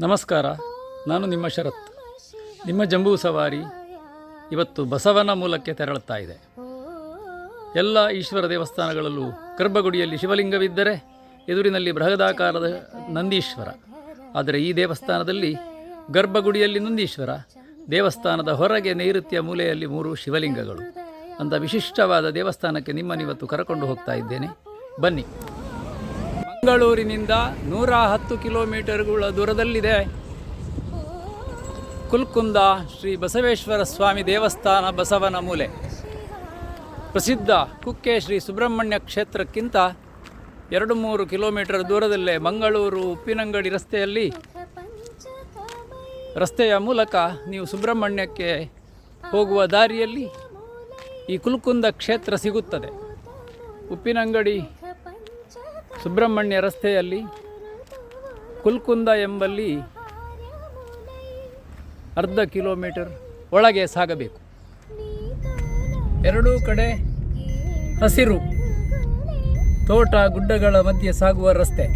ನಮಸ್ಕಾರ, ನಾನು ನಿಮ್ಮ ಶರತ್. ನಿಮ್ಮ ಜಂಬೂ ಸವಾರಿ ಇವತ್ತು ಬಸವನ ಮೂಲಕ್ಕೆ ತೆರಳುತ್ತಾ ಇದೆ. ಎಲ್ಲ ಈಶ್ವರ ದೇವಸ್ಥಾನಗಳಲ್ಲೂ ಗರ್ಭಗುಡಿಯಲ್ಲಿ ಶಿವಲಿಂಗವಿದ್ದರೆ ಎದುರಿನಲ್ಲಿ ಬೃಹದಾಕಾರದ ನಂದೀಶ್ವರ. ಆದರೆ ಈ ದೇವಸ್ಥಾನದಲ್ಲಿ ಗರ್ಭಗುಡಿಯಲ್ಲಿ ನಂದೀಶ್ವರ, ದೇವಸ್ಥಾನದ ಹೊರಗೆ ನೈಋತ್ಯ ಮೂಲೆಯಲ್ಲಿ ಮೂರು ಶಿವಲಿಂಗಗಳು. ಅಂತ ವಿಶಿಷ್ಟವಾದ ದೇವಸ್ಥಾನಕ್ಕೆ ನಿಮ್ಮನ್ನಿವತ್ತು ಕರಕೊಂಡು ಹೋಗ್ತಾ ಇದ್ದೇನೆ. ಬನ್ನಿ. ಮಂಗಳೂರಿನಿಂದ ನೂರ ಹತ್ತು ಕಿಲೋಮೀಟರ್ಗಳ ದೂರದಲ್ಲಿದೆ ಕುಲ್ಕುಂದ ಶ್ರೀ ಬಸವೇಶ್ವರ ಸ್ವಾಮಿ ದೇವಸ್ಥಾನ ಬಸವನ ಮೂಲೆ. ಪ್ರಸಿದ್ಧ ಕುಕ್ಕೆ ಶ್ರೀ ಸುಬ್ರಹ್ಮಣ್ಯ ಕ್ಷೇತ್ರಕ್ಕಿಂತ ಎರಡು ಮೂರು ಕಿಲೋಮೀಟರ್ ದೂರದಲ್ಲೇ ಮಂಗಳೂರು ಉಪ್ಪಿನಂಗಡಿ ರಸ್ತೆಯಲ್ಲಿ ರಸ್ತೆಯ ಮೂಲಕ ನೀವು ಸುಬ್ರಹ್ಮಣ್ಯಕ್ಕೆ ಹೋಗುವ ದಾರಿಯಲ್ಲಿ ಈ ಕುಲ್ಕುಂದ ಕ್ಷೇತ್ರ ಸಿಗುತ್ತದೆ. ಉಪ್ಪಿನಂಗಡಿ ಸುಬ್ರಹ್ಮಣ್ಯ ರಸ್ತೆಯಲ್ಲಿ ಕುಲ್ಕುಂದ ಎಂಬಲ್ಲಿ ಅರ್ಧ ಕಿಲೋಮೀಟರ್ ಒಳಗೆ ಸಾಗಬೇಕು. ಎರಡೂ ಕಡೆ ಹಸಿರು ತೋಟ ಗುಡ್ಡಗಳ ಮಧ್ಯೆ ಸಾಗುವ ರಸ್ತೆ.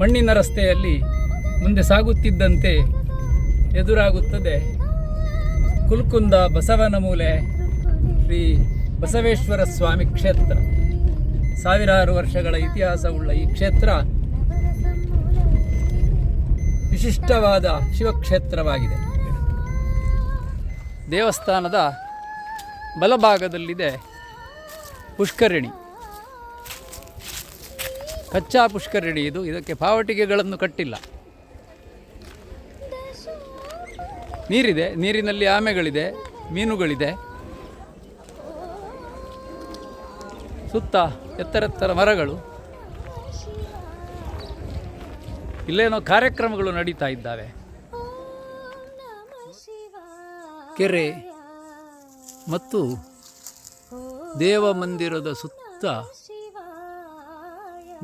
ಮಣ್ಣಿನ ರಸ್ತೆಯಲ್ಲಿ ಮುಂದೆ ಸಾಗುತ್ತಿದ್ದಂತೆ ಎದುರಾಗುತ್ತದೆ ಕುಲ್ಕುಂದ ಬಸವನ ಮೂಲೆ ಶ್ರೀ ಬಸವೇಶ್ವರ ಸ್ವಾಮಿ ಕ್ಷೇತ್ರ. ಸಾವಿರಾರು ವರ್ಷಗಳ ಇತಿಹಾಸವುಳ್ಳ ಈ ಕ್ಷೇತ್ರ ವಿಶಿಷ್ಟವಾದ ಶಿವಕ್ಷೇತ್ರವಾಗಿದೆ. ದೇವಸ್ಥಾನದ ಬಲಭಾಗದಲ್ಲಿದೆ ಪುಷ್ಕರಿಣಿ. ಕಚ್ಚಾ ಪುಷ್ಕರಿಣಿ ಇದು, ಇದಕ್ಕೆ ಪಾವಟಿಕೆಗಳನ್ನು ಕಟ್ಟಿಲ್ಲ. ನೀರಿದೆ, ನೀರಿನಲ್ಲಿ ಆಮೆಗಳಿದೆ, ಮೀನುಗಳಿದೆ. ಸುತ್ತ ಎತ್ತರೆತ್ತರ ಮರಗಳು. ಇಲ್ಲೇನೋ ಕಾರ್ಯಕ್ರಮಗಳು ನಡೀತಾ ಇದ್ದಾವೆ. ಕೆರೆ ಮತ್ತು ದೇವ ಮಂದಿರದ ಸುತ್ತ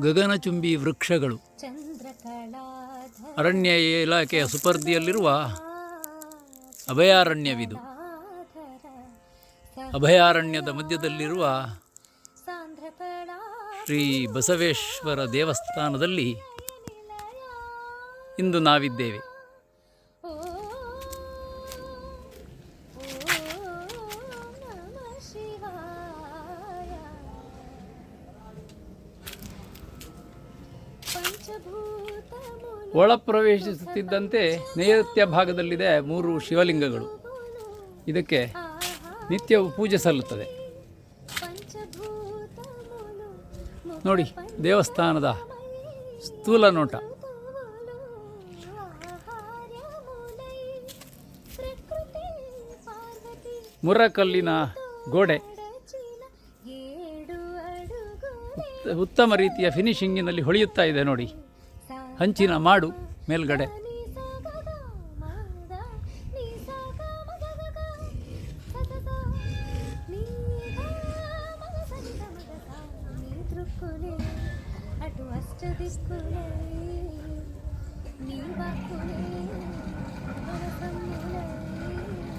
ಗಗನಚುಂಬಿ ವೃಕ್ಷಗಳು. ಅರಣ್ಯ ಇಲಾಖೆಯ ಸುಪರ್ದಿಯಲ್ಲಿರುವ ಅಭಯಾರಣ್ಯವಿದು. ಅಭಯಾರಣ್ಯದ ಮಧ್ಯದಲ್ಲಿರುವ ಶ್ರೀ ಬಸವೇಶ್ವರ ದೇವಸ್ಥಾನದಲ್ಲಿ ಇಂದು ನಾವಿದ್ದೇವೆ. ಒಳ ಪ್ರವೇಶಿಸುತ್ತಿದ್ದಂತೆ ನೈಋತ್ಯ ಭಾಗದಲ್ಲಿದೆ ಮೂರು ಶಿವಲಿಂಗಗಳು. ಇದಕ್ಕೆ ನಿತ್ಯವು ಪೂಜೆ ಸಲ್ಲುತ್ತದೆ. ನೋಡಿ, ದೇವಸ್ಥಾನದ ಸ್ಥೂಲ ನೋಟ. ಮುರಕಲ್ಲಿನ ಗೋಡೆ. ಉತ್ತ- ಉತ್ತಮ ರೀತಿಯ ಫಿನಿಶಿಂಗಿನಲ್ಲಿ ಹೊಳೆಯುತ್ತಾ ಇದೆ ನೋಡಿ. ಹಂಚಿನ ಮಾಡು ಮೇಲ್ಗಡೆ. అటు అష్ట దిక్కులే నీ వాక్కులే వరసమ్ములే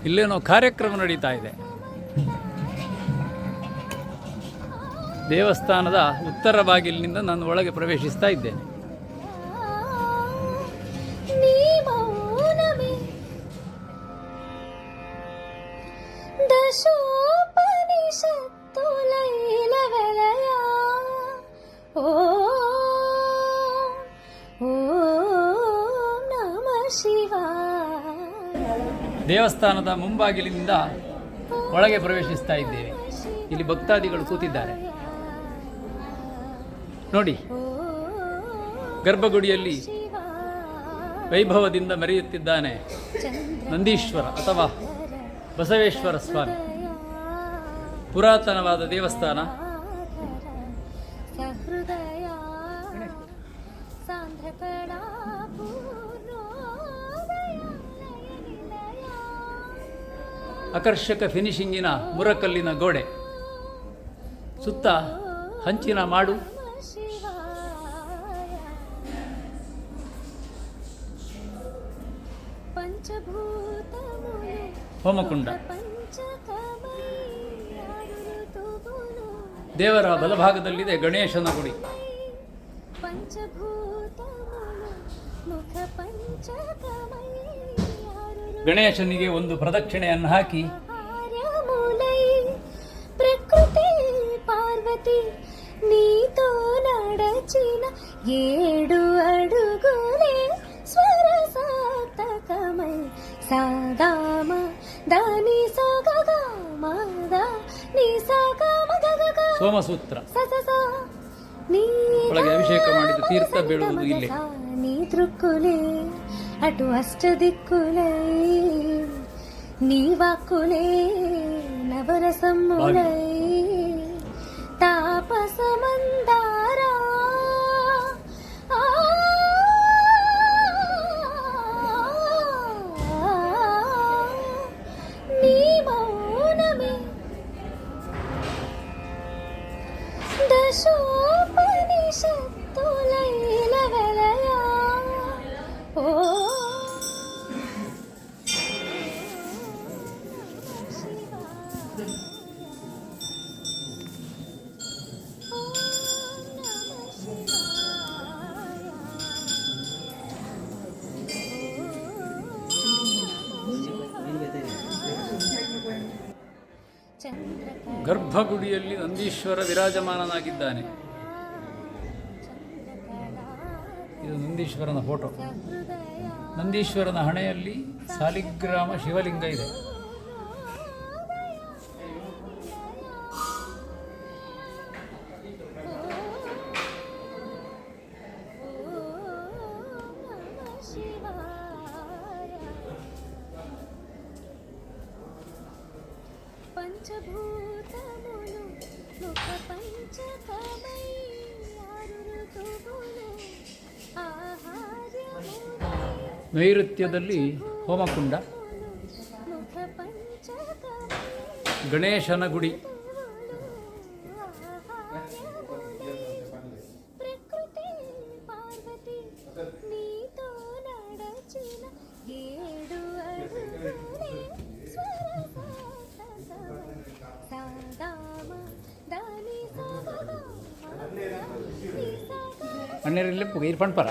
ಇಲ್ಲೇನೋ ಕಾರ್ಯಕ್ರಮ ನಡೀತಾ ಇದೆ ದೇವಸ್ಥಾನದ ಉತ್ತರ ಬಾಗಿಲಿನಿಂದ ನಾನು ಒಳಗೆ ಪ್ರವೇಶಿಸ್ತಾ ಇದ್ದೇನೆ ದೇವಸ್ಥಾನದ ಮುಂಬಾಗಿಲಿನಿಂದ ಒಳಗೆ ಪ್ರವೇಶಿಸ್ತಾ ಇದ್ದೇವೆ. ಇಲ್ಲಿ ಭಕ್ತಾದಿಗಳು ಕೂತಿದ್ದಾರೆ. ನೋಡಿ, ಗರ್ಭಗುಡಿಯಲ್ಲಿ ವೈಭವದಿಂದ ಮೆರೆಯುತ್ತಿದ್ದಾನೆ ನಂದೀಶ್ವರ ಅಥವಾ ಬಸವೇಶ್ವರ ಸ್ವಾಮಿ. ಪುರಾತನವಾದ ದೇವಸ್ಥಾನ. ಆಕರ್ಷಕ ಫಿನಿಶಿಂಗಿನ ಮುರಕಲ್ಲಿನ ಗೋಡೆ. ಸುತ್ತ ಹಂಚಿನ ಮಾಡು. ಹೋಮಕುಂಡ. ದೇವರ ಬಲಭಾಗದಲ್ಲಿದೆ ಗಣೇಶನ ಗುಡಿ. ಗಣೇಶನಿಗೆ ಒಂದು ಪ್ರದಕ್ಷಿಣೆಯನ್ನು ಹಾಕಿ. ಪ್ರಕೃತಿ ಪಾರ್ವತಿ ನೀತೋ ನಡಚಿನ ಏಡು ಅಡುಗುರೆ ಸ್ವರ ಸಾತಕಮೈ ಸಾದಾಮ ದಾನಿ ದ ನಿ ಸಾಗಮ ಸೋಮಸೂತ್ರ. ಒಳಗೆ ಅಭಿಷೇಕ ಮಾಡಿದ ತೀರ್ಥ ಬೇಡುವುದು ಇಲ್ಲೇ. ನೀ అటు అష్టదిక్కులై నీ వాక్కులే నవరసములై. తాపసమందారా ಗರ್ಭಗುಡಿಯಲ್ಲಿ ನಂದೀಶ್ವರ ವಿರಾಜಮಾನನಾಗಿದ್ದಾನೆ. ಇದು ನಂದೀಶ್ವರನ ಫೋಟೋ. ನಂದೀಶ್ವರನ ಹಣೆಯಲ್ಲಿ ಸಾಲಿಗ್ರಾಮ ಶಿವಲಿಂಗ ಇದೆ. పంచభూతములు ముఖ పంచకమై ఆరు ఋతువులు ఆహార్యములై ನೈಋತ್ಯದಲ್ಲಿ ಹೋಮಕುಂಡ ಮುಖ పంచకమై ಗಣೇಶನ ಗುಡಿ ಪಣ್ಣೇರಲ್ಲಿ ಪುಗೀರ್ ಪಣ್ಪರ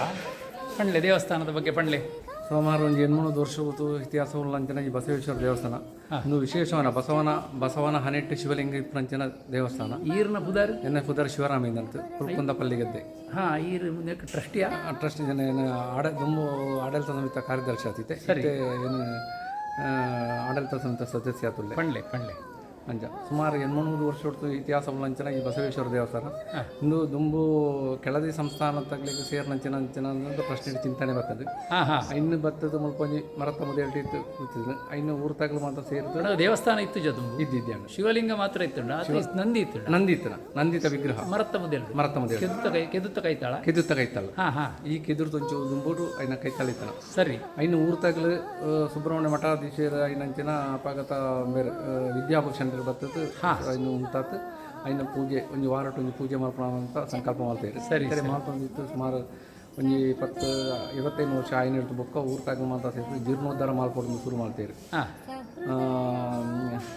ಪಣ್ಲೆ ದೇವಸ್ಥಾನದ ಬಗ್ಗೆ ಪಣ್ಲೆ ಸುಮಾರು ಒಂದು ಎನ್ಮೂರು ವರ್ಷ ಹೊತ್ತು ಇತಿಹಾಸ ಉಲ್ಲಂಚನ ಈ ಬಸವೇಶ್ವರ ದೇವಸ್ಥಾನ. ಇನ್ನು ವಿಶೇಷವನ ಬಸವನ ಬಸವನ ಹನೆಟ್ಟು ಶಿವಲಿಂಗ ಪ್ರಂಚನ ದೇವಸ್ಥಾನ. ಈರ್ನ ಪುದಾರಿ? ಎನ್ನ ಪುದರ್ ಶಿವರಾಮ ಅಂತ ಕುಲ್ಕುಂದ ಪಲ್ಲಿಗದ್ದೆ. ಹಾಂ ಈರ್ ಟ್ರಸ್ಟಿಯ? ಟ್ರಸ್ಟ್ ಜನ ಏನು ಆಡ ತುಂಬ ಆಡಳಿತ ಸಮಿತ ಕಾರ್ಯದರ್ಶಿ ಆತಿತ್ತೆ ಸರಿ. ಏನು ಆಡಳಿತ ಸಮಿತ ಸದಸ್ಯ ಆತುಲ್ಲೆ. ಪಣ್ಲೆ ಪಣ್ಲೆ ಅಂಚ ಸುಮಾರು ಎಣ್ಮೂರು ವರ್ಷ ಹೊತ್ತು ಇತಿಹಾಸ ಅಂಚನ ಈ ಬಸವೇಶ್ವರ ದೇವಸ್ಥಾನ. ಇಂದು ದುಂಬು ಕೆಳದಿ ಸಂಸ್ಥಾನ ತಗ್ಲಿಕ್ಕೆ ಸೇರ್ನಂಚಿನ ಅಂಚಿನ ಅನ್ನೋದು ಪ್ರಶ್ನೆ ಚಿಂತನೆ ಬರ್ತದೆ. ಇನ್ನು ಬತ್ತದ ಮುಲ್ಪಂಜಿ ಮರತ್ತ ಮುದೇಟಿ ಇತ್ತು ಕೂತಿದ್ರು ಇನ್ನು ಊರು ತಗಲು ಮಾತ್ರ ಸೇರಿದ್ರು ದೇವಸ್ಥಾನ ಇತ್ತು ಜೊತೆ ಇದ್ದಿದ್ದೆ ಶಿವಲಿಂಗ ಮಾತ್ರ ಇತ್ತು ನಂದಿ ಇತ್ತು ನಂದಿ ಇತ್ತು ನಂದಿತ ವಿಗ್ರಹ. ಮರತ್ತ ಮುದೆಲ್ ಮರತ ಮುದಿ ಕೆದುತ್ತ ಕೈ ಕೆದುತ್ತ ಕೈತಾಳ? ಕೆದುತ್ತ ಕೈತಾಳ. ಈ ಕೆದುರು ತುಂಚು ದುಂಬೂರು ಐನ ಕೈತಳಿತನ. ಸರಿ. ಐನು ಊರು ತಗಲು ಸುಬ್ರಹ್ಮಣ್ಯ ಮಠಾಧೀಶರ ಐನಂಚಿನ ಅಪಾಗತ ಬೇರೆ ಆ, ಬರ್ತದೆ ಹಾಂ. ಉಂಟಾತು. ಐನ ಪೂಜೆ ಒಂದು ವಾರ ಒಂದು ಪೂಜೆ ಮಾಡ್ಕೊಳ್ಳೋಣ ಅಂತ ಸಂಕಲ್ಪ ಮಾಡ್ತೇವೆ ಸರಿ, ಸರಿ. ಮಾಡ್ಕೊಂಡಿತ್ತು ಸುಮಾರು ಒಂದು ಇಪ್ಪತ್ತು ಐವತ್ತೈದು ವರ್ಷ ಆಯ್ನ ಹಿಡಿದು ಬೊಕ್ಕ ಊರ್ ತಾಗ ಮಾತ್ರ ಸೇರಿ ಜೀರ್ಣೋದ್ಧಾರ ಮಾಡ್ಕೊಂಡು ಶುರು ಮಾಡ್ತೇವೆ. ಹಾಂ.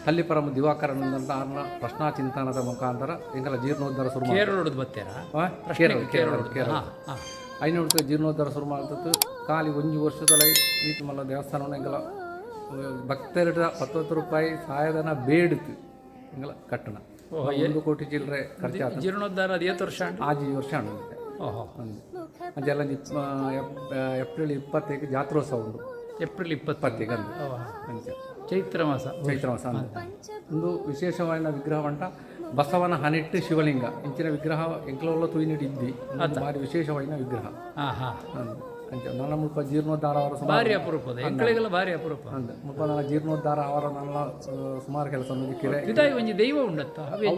ತಲ್ಲಿಪರಮ ದಿವಾಕರನಂತ ಆರ್ನ ಪ್ರಶ್ನಾ ಚಿಂತನದ ಮುಖಾಂತರ ಎಂಗಲ ಜೀರ್ಣೋದ್ಧಾರ ಶುರು ಮಾಡಿ ಕೇರಳ ಬರ್ತೀರ ಕೇರಳ ಕೇರಳ ಐನೂರು ಜೀರ್ಣೋದ್ಧಾರ ಶುರು ಮಾಡ್ತದ್ದು ಖಾಲಿ ಒಂದು ವರ್ಷದಲ್ಲಿ ಈ ಮಲ್ಲ ದೇವಸ್ಥಾನವನ್ನು ಎಂಗಲ ಭಕ್ತರಿಡ ಹತ್ತೊತ್ತು ರೂಪಾಯಿ ಸಹಾಯಧನ ಬೇಡಿತು. ಹಿಂಗಲ್ಲ ಕಟ್ಟಣ. ಒಂದು ಕೋಟಿ ಚಿಲ್ಲರೆ ಖರ್ಚಾದ ಜೀರ್ಣೋದ್ಧಾರ ಅದು ಏತ್ತು ವರ್ಷ ಆ ಆಜಿ ಈ ವರ್ಷ ಓಹೋ. ಅದೆಲ್ಲ ಏಪ್ರಿಲ್ ಇಪ್ಪತ್ತೈದು ಜಾತ್ರೋತ್ಸವ ಉಂಟು ಏಪ್ರಿಲ್ ಇಪ್ಪತ್ತೈದು ಅಂದು ಚೈತ್ರ ಮಾಸ. ಚೈತ್ರ ಮಾಸ ಒಂದು ವಿಶೇಷವಾದ ವಿಗ್ರಹ ಉಂಟ. ಬಸವನ ಹನಿಟ್ಟು ಶಿವಲಿಂಗ. ಇಂಚಿನ ವಿಗ್ರಹ ಎಂಕ್ಲವಲ್ಲ ತುಯಿನಿಟ್ಟು ಇದ್ದಿ ಅದು ಭಾರಿ ವಿಶೇಷವಾದ ವಿಗ್ರಹ. ಹಾಂ ಹಾಂ. ಅಂಚ ನನ್ನ ಮುಲ್ಪ ಜೀರ್ಣೋದ್ಧಾರ ಅವರ ಸುಮಾರು ಭಾರಿ ಅಪರೂಪದ ಹೆಂಕಳಿಗೆಲ್ಲ ಭಾರಿ ಅಪರೂಪ. ಅಂದು ಮುಲ್ಪ ನನ್ನ ಜೀರ್ಣೋದ್ಧಾರ ಅವರ ನನ್ನ ಸುಮಾರು ಕೆಲಸ ಕಿರೆ. ಇದಾಗಿ ಒಂಜಿ ದೈವ ಉಂಡತ್ತ? ಅವೇ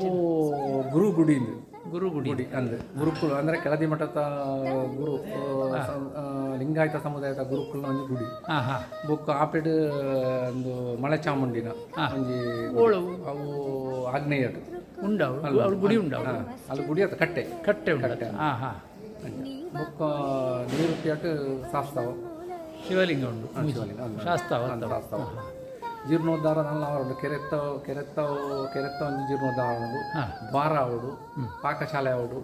ಗುರು ಗುಡಿ ಗುರು ಗುಡಿ. ಅಂದ್ರೆ ಗುರುಕುಲ ಅಂದ್ರೆ ಕೆಳದಿ ಮಠದ ಗುರು ಲಿಂಗಾಯತ ಸಮುದಾಯದ ಗುರುಕುಲ ಒಂದು ಗುಡಿ. ಬೊಕ್ಕ ಆಪೆಡ್ ಒಂದು ಮಳೆ ಚಾಮುಂಡಿನ ಒಂಜಿ ಅವು ಆಗ್ನೇಯರು ಉಂಡ ಅವಳು ಅವಳು ಗುಡಿ ಉಂಡ ಅವಳು ಅಲ್ಲಿ ಗುಡಿ ಅದು ಕಟ್ಟೆ. ಕಟ್ಟೆ ಉಂಡ ಹಾ ಹಾಂ. ಬೊಕ್ಕ ನೀರು ಪ್ಯಾಟ್ ಸಾಸ್ತಾವ ಶಿವಲಿಂಗ ಉಂಡು ಶಿವಲಿಂಗ. ಶಾಸ್ತಾವ ಅಂದು ಸಾಸ್ತಾವ ಜೀರ್ಣೋದ್ಧಾರ ನಲ್ಲ ಅವರುಂಡು ಕೆರೆತ್ತವ ಕೆರೆತ್ತ ಕೆರೆತ್ತ ಒಂದು ಜೀರ್ಣೋದ್ಧಾರ ಉಂಡು ದ್ವಾರ ಅವಡು ಪಾಕಶಾಲೆ ಅವಡು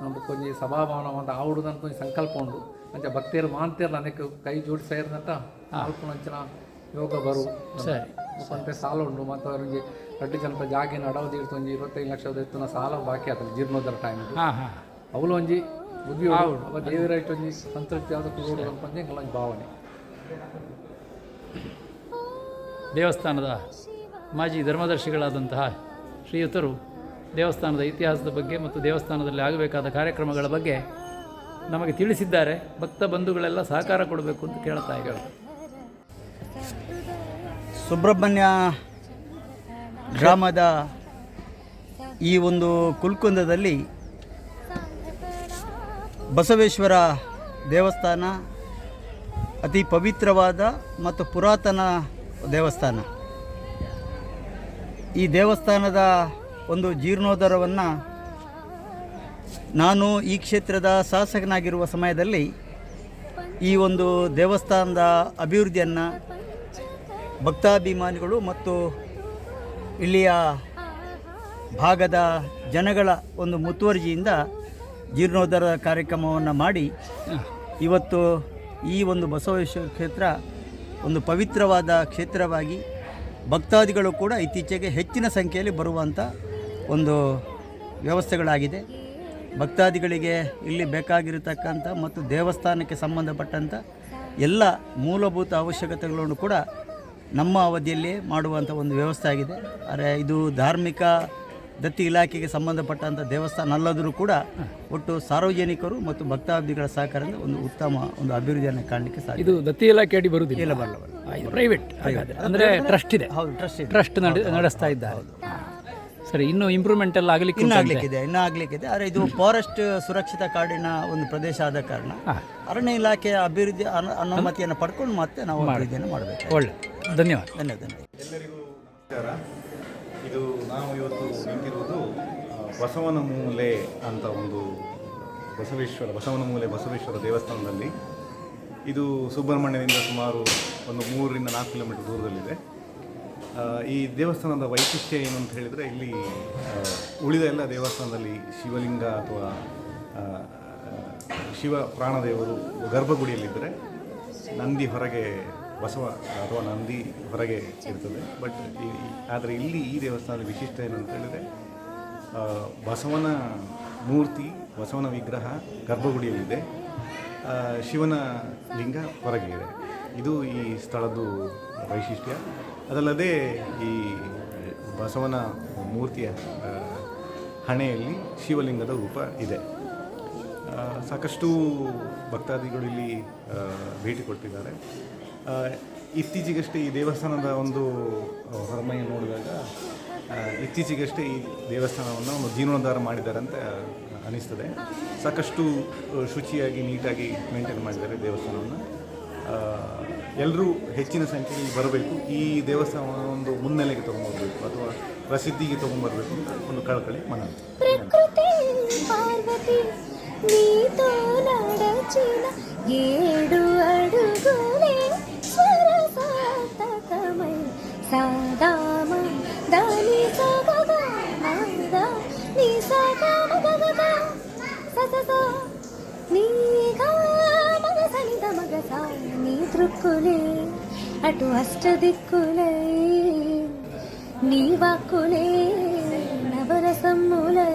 ನಮ್ಗೆ ಕೊಂಚ ಸಭಾಭವನ ಅಂತ ಆವಡುದಂತ ಕೊಂಚ ಸಂಕಲ್ಪ ಉಂಡು ಅಂಚ ಭಕ್ತಿಯರು ಮಾಂತಿಯರ್ಲ ಅನೇಕ ಕೈ ಜೋಡಿ ಸೇರಿದಂತ ನಾಲ್ಕು ಅಂಚಿನ ಯೋಗ ಬರು. ಸರಿ ಸಾಲ ಉಂಡು ಮತ್ತು ಅವರಿಗೆ ರಡ್ಡು ಜನಪ ಜಾಗಿನ ಅಡವದಿ ಇಡ್ತು ಒಂಜಿ ಇಪ್ಪತ್ತೈದು ಲಕ್ಷದ ಎತ್ತುನ ಸಾಲ ಬಾಕಿ ಆಗ್ತದೆ ಜೀರ್ಣೋದ್ಧಾರ ಟೈಮ್ ಅವಳು ಒಂಜಿ ಭಾವನೆ ದೇವಸ್ಥಾನದ ಮಾಜಿ ಧರ್ಮದರ್ಶಿಗಳಾದಂತಹ ಶ್ರೀಯುತರು ದೇವಸ್ಥಾನದ ಇತಿಹಾಸದ ಬಗ್ಗೆ ಮತ್ತು ದೇವಸ್ಥಾನದಲ್ಲಿ ಆಗಬೇಕಾದ ಕಾರ್ಯಕ್ರಮಗಳ ಬಗ್ಗೆ ನಮಗೆ ತಿಳಿಸಿದ್ದಾರೆ. ಭಕ್ತ ಬಂಧುಗಳೆಲ್ಲ ಸಹಕಾರ ಕೊಡಬೇಕು ಅಂತ ಕೇಳ್ತಾ ಇದ್ದಾರೆ. ಸುಬ್ರಹ್ಮಣ್ಯ ಗ್ರಾಮದ ಈ ಒಂದು ಕುಲ್ಕುಂದದಲ್ಲಿ ಬಸವೇಶ್ವರ ದೇವಸ್ಥಾನ, ಅತಿ ಪವಿತ್ರವಾದ ಮತ್ತು ಪುರಾತನ ದೇವಸ್ಥಾನ. ಈ ದೇವಸ್ಥಾನದ ಒಂದು ಜೀರ್ಣೋದ್ಧಾರವನ್ನು ನಾನು ಈ ಕ್ಷೇತ್ರದ ಶಾಸಕನಾಗಿರುವ ಸಮಯದಲ್ಲಿ ಈ ಒಂದು ದೇವಸ್ಥಾನದ ಅಭಿವೃದ್ಧಿಯನ್ನು ಭಕ್ತಾಭಿಮಾನಿಗಳು ಮತ್ತು ಇಲ್ಲಿಯ ಭಾಗದ ಜನಗಳ ಒಂದು ಮುತುವರ್ಜಿಯಿಂದ ಜೀರ್ಣೋದ್ಧಾರ ಕಾರ್ಯಕ್ರಮವನ್ನು ಮಾಡಿ ಇವತ್ತು ಈ ಒಂದು ಬಸವೇಶ್ವರ ಕ್ಷೇತ್ರ ಒಂದು ಪವಿತ್ರವಾದ ಕ್ಷೇತ್ರವಾಗಿ ಭಕ್ತಾದಿಗಳು ಕೂಡ ಇತ್ತೀಚೆಗೆ ಹೆಚ್ಚಿನ ಸಂಖ್ಯೆಯಲ್ಲಿ ಬರುವಂಥ ಒಂದು ವ್ಯವಸ್ಥೆಗಳಾಗಿದೆ. ಭಕ್ತಾದಿಗಳಿಗೆ ಇಲ್ಲಿ ಬೇಕಾಗಿರತಕ್ಕಂಥ ಮತ್ತು ದೇವಸ್ಥಾನಕ್ಕೆ ಸಂಬಂಧಪಟ್ಟಂಥ ಎಲ್ಲ ಮೂಲಭೂತ ಅವಶ್ಯಕತೆಗಳನ್ನು ಕೂಡ ನಮ್ಮ ಅವಧಿಯಲ್ಲಿ ಮಾಡುವಂಥ ಒಂದು ವ್ಯವಸ್ಥೆ ಆಗಿದೆ ಆದರೆ ಇದು ಧಾರ್ಮಿಕ ದತ್ತಿ ಇಲಾಖೆಗೆ ಸಂಬಂಧಪಟ್ಟಂಥ ದೇವಸ್ಥಾನ ಅಲ್ಲದರೂ ಕೂಡ ಒಟ್ಟು ಸಾರ್ವಜನಿಕರು ಮತ್ತು ಭಕ್ತಾಭಿಗಳ ಸಹಕಾರದಿಂದ ಒಂದು ಉತ್ತಮ ಒಂದು ಅಭಿವೃದ್ಧಿಯನ್ನು ಕಾಣಲಿಕ್ಕೆ ಸಾಧ್ಯ. ಇದು ದತ್ತಿ ಇಲಾಖೆ ಅಡಿ ಬರುವುದಿಲ್ಲ? ಇಲ್ಲ ಬರಲ್ಲ ಬರಲ್ಲ. ಪ್ರೈವೇಟ್ ಅಂದರೆ ಟ್ರಸ್ಟ್ ಇದೆ. ಹೌದು ಟ್ರಸ್ಟ್ ಇದೆ. ಟ್ರಸ್ಟ್ ನಡೆಸ್ತಾ ಇದ್ದ ಹೌದು. ಸರಿ ಇನ್ನು ಇಂಪ್ರೂವ್ಮೆಂಟ್ ಎಲ್ಲ ಆಗಲಿಕ್ಕೆ ಇನ್ನೂ ಆಗಲಿಕ್ಕಿದೆ ಇನ್ನೂ ಆಗಲಿಕ್ಕಿದೆ ಆದರೆ ಇದು ಫಾರೆಸ್ಟ್ ಸುರಕ್ಷಿತ ಕಾಡಿನ ಒಂದು ಪ್ರದೇಶ ಆದ ಕಾರಣ ಅರಣ್ಯ ಇಲಾಖೆಯ ಅಭಿವೃದ್ಧಿ ಅನು- ಅನುಮತಿಯನ್ನು ಪಡ್ಕೊಂಡು ಮತ್ತೆ ನಾವು ಅಭಿವೃದ್ಧಿಯನ್ನು ಮಾಡಬೇಕು. ಒಳ್ಳೆ. ಧನ್ಯವಾದ ಧನ್ಯವಾದ. ಎಲ್ಲರಿಗೂ ನಮಸ್ಕಾರ. ಇದು ನಾವು ಇವತ್ತು ನಿಂತಿರುವುದು ಬಸವನ ಮೂಲೆ ಅಂತ ಒಂದು ಬಸವೇಶ್ವರ ಬಸವನ ಮೂಲೆ ಬಸವೇಶ್ವರ ದೇವಸ್ಥಾನದಲ್ಲಿ. ಇದು ಸುಬ್ರಹ್ಮಣ್ಯದಿಂದ ಸುಮಾರು ಒಂದು ಮೂರರಿಂದ ನಾಲ್ಕು ಕಿಲೋಮೀಟರ್ ದೂರದಲ್ಲಿದೆ. ಈ ದೇವಸ್ಥಾನದ ವೈಶಿಷ್ಟ್ಯ ಏನು ಅಂತ ಹೇಳಿದರೆ ಇಲ್ಲಿ ಉಳಿದ ಎಲ್ಲ ದೇವಸ್ಥಾನದಲ್ಲಿ ಶಿವಲಿಂಗ ಅಥವಾ ಶಿವ ಪ್ರಾಣದೇವರು ಗರ್ಭಗುಡಿಯಲ್ಲಿದ್ದರೆ ನಂದಿ ಹೊರಗೆ ಬಸವ ಅಥವಾ ನಂದಿ ಹೊರಗೆ ಇರ್ತದೆ. ಬಟ್ ಆದರೆ ಇಲ್ಲಿ ಈ ದೇವಸ್ಥಾನದ ವಿಶಿಷ್ಟ ಏನು ಅಂತ ಹೇಳಿದರೆ ಬಸವನ ಮೂರ್ತಿ ಬಸವನ ವಿಗ್ರಹ ಗರ್ಭಗುಡಿಯಲ್ಲಿದೆ. ಶಿವನ ಲಿಂಗ ಹೊರಗೆ ಇದೆ. ಇದು ಈ ಸ್ಥಳದ್ದು ವೈಶಿಷ್ಟ್ಯ. ಅದಲ್ಲದೆ ಈ ಬಸವನ ಮೂರ್ತಿಯ ಹಣೆಯಲ್ಲಿ ಶಿವಲಿಂಗದ ರೂಪ ಇದೆ. ಸಾಕಷ್ಟು ಭಕ್ತಾದಿಗಳು ಇಲ್ಲಿ ಭೇಟಿ ಕೊಡ್ತಿದ್ದಾರೆ ಆ, ಇತ್ತೀಚೆಗಷ್ಟೇ ಈ ದೇವಸ್ಥಾನದ ಒಂದು ಹೊರಮೈ ನೋಡಿದಾಗ ಇತ್ತೀಚೆಗಷ್ಟೇ ಈ ದೇವಸ್ಥಾನವನ್ನು ಒಂದು ಜೀರ್ಣೋದ್ಧಾರ ಮಾಡಿದ್ದಾರೆ ಅಂತ ಅನ್ನಿಸ್ತದೆ ಸಾಕಷ್ಟು ಶುಚಿಯಾಗಿ, ನೀಟಾಗಿ ಮೇಂಟೈನ್ ಮಾಡಿದ್ದಾರೆ ದೇವಸ್ಥಾನವನ್ನು. ಎಲ್ಲರೂ ಹೆಚ್ಚಿನ ಸಂಖ್ಯೆಯಲ್ಲಿ ಬರಬೇಕು. ಈ ದೇವಸ್ಥಾನವನ್ನು ಒಂದು ಮುನ್ನೆಲೆಗೆ ತೊಗೊಂಡ್ಬರ್ಬೇಕು ಅಥವಾ ಪ್ರಸಿದ್ಧಿಗೆ ತೊಗೊಂಡ್ಬರ್ಬೇಕು ಅಂತ ಒಂದು ಕಳಕಳಿ ಮನವಿ. నీగా మనసలిద మగసా నీ దృక్కులే అటు అష్టదిక్కులై నీ వాక్కులే నవరసమ్ములై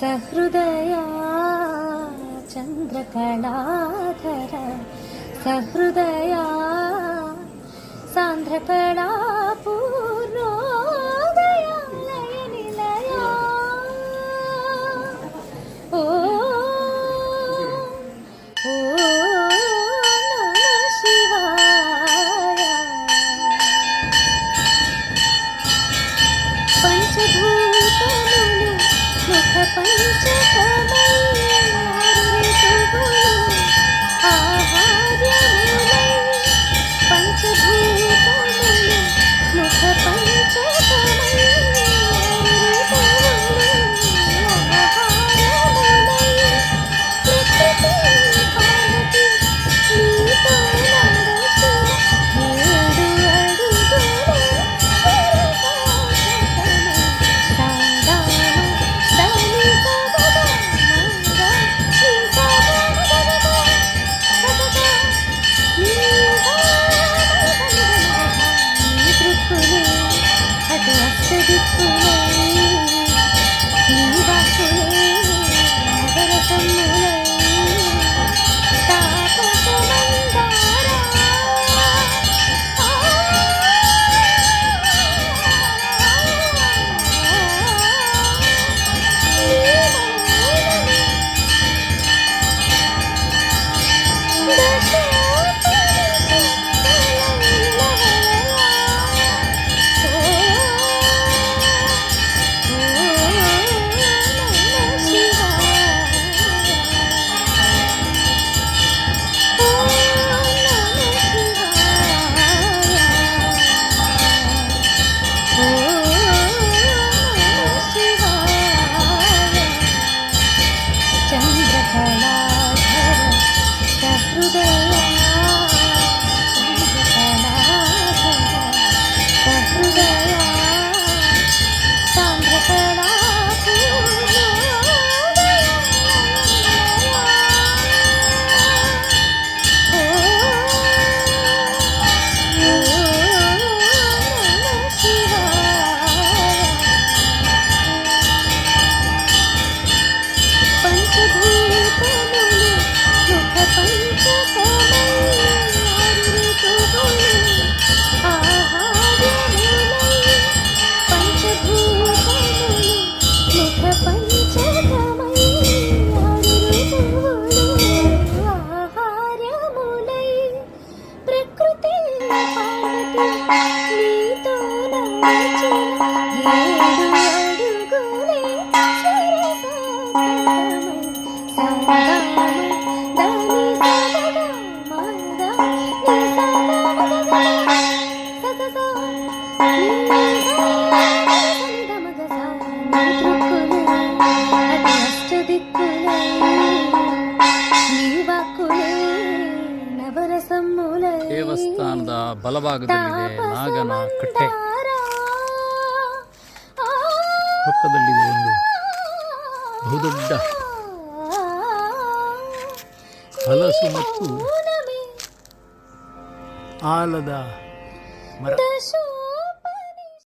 सहृदया चन्द्रकलाधर सहृदया सान्द्रकला ಎಡಭಾಗದಲ್ಲಿದೆ ನಾಗನ ಕಟ್ಟೆ. ಪಕ್ಕದಲ್ಲಿದೆ ಒಂದು ಬಹುದೊಡ್ಡ ಹಲಸು ಮತ್ತು ಆಲದ ಮರ.